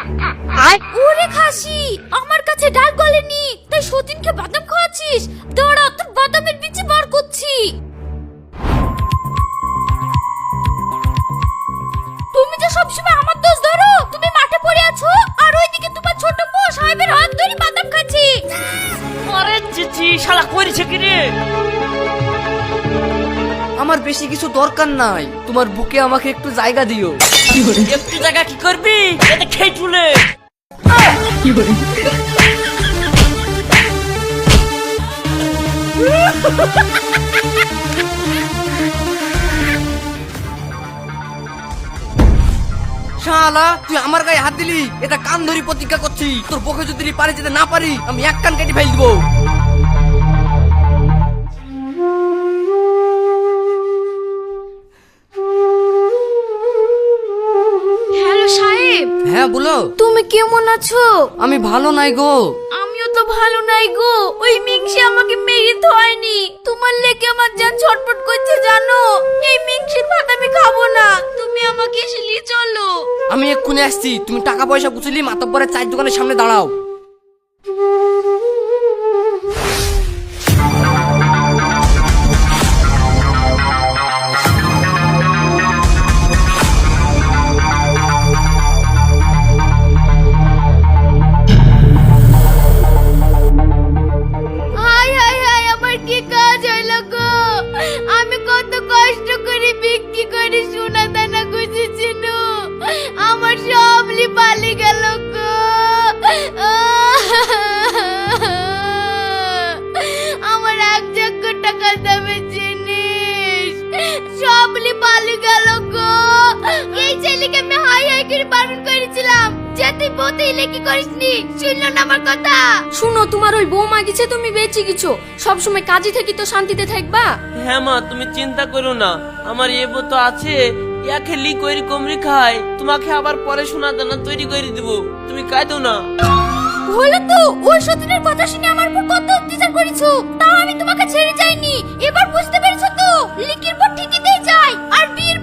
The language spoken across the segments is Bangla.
ওরে খাসি, আমার কাছে ডাল গলেনি, তাই সতীনকে বাদাম খাওয়াচ্ছিস? দাঁড়া, তোর বাদামের বিচি বার করছি। তুমি যে সবসময় আমার দোষ ধরো, তুমি মাঠে পড়ে আছো, আর ওইদিকে তোমার ছোট বউ সাহেবের হাত ধরে বাদাম খাচ্ছি। আরে চিচি শালা করেছে কি রে? আমার বেশি কিছু দরকার নাই। তোমার বুকে আমাকে একটু জায়গা দিও। একটু জায়গা কি করবি? এটা খেয়ে চুলে শালা তুই আমার গায়ে হাত দিলি? এটা কান ধরি প্রতিজ্ঞা করছি। তোর পক্ষে যদি পারে যেতে না পারি আমি এক কান কেটে ফেল দিবো। হ্যাঁ বলো। তুমি কেমন আছো? আমি ভালো নাই গো। আমিও তো ভালো নাই গো। ওই মিংসি আমাকে মেরে হয়নি তোমার লেগে আমার যা ছটপট করছে জানো? এই মিংসির ভাত আমি খাব না। তুমি আমাকে এসে নিয়ে চলো। আমি এক্ষুনি আসছি। তুমি টাকা পয়সা গুছলি মাতব্বরের চায়ের দোকানের সামনে দাঁড়াও। টাকা দামের জিনিস। সবলি পালি গেল গো। এই ছেলেকে আমি হাই হাই করে বারণ করেছিলাম। যে তুই বতেই লেখি করিসনি? শুনলো না আমার কথা? শুনো তোমার ওই বৌমা গেছে তুমি বেঁচে গেছো। সবসময় কাজে থাকি তো শান্তিতে থাকবা। হ্যাঁ মা তুমি চিন্তা করো না। আমার এবো তো আছে ইয়াকে লি করি কমরি খাই তোমাকে আবার পরে শোনা দানা তৈরি করে দিব। তুমি কাঁদো না। হলো তো ওই সতীনের কথা শুনে আমার উপর কত অত্যাচার করেছ? তাও আমি তোমাকে ছেড়ে এবার বুঝতে তো? লিকির পর ঠিকিতেই আর বীর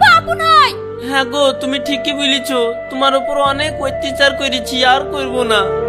হয়। হ্যাঁ গো, তুমি ঠিকই বলেছ। তোমার উপর অনেক অত্যাচার করেছি, আর করব না।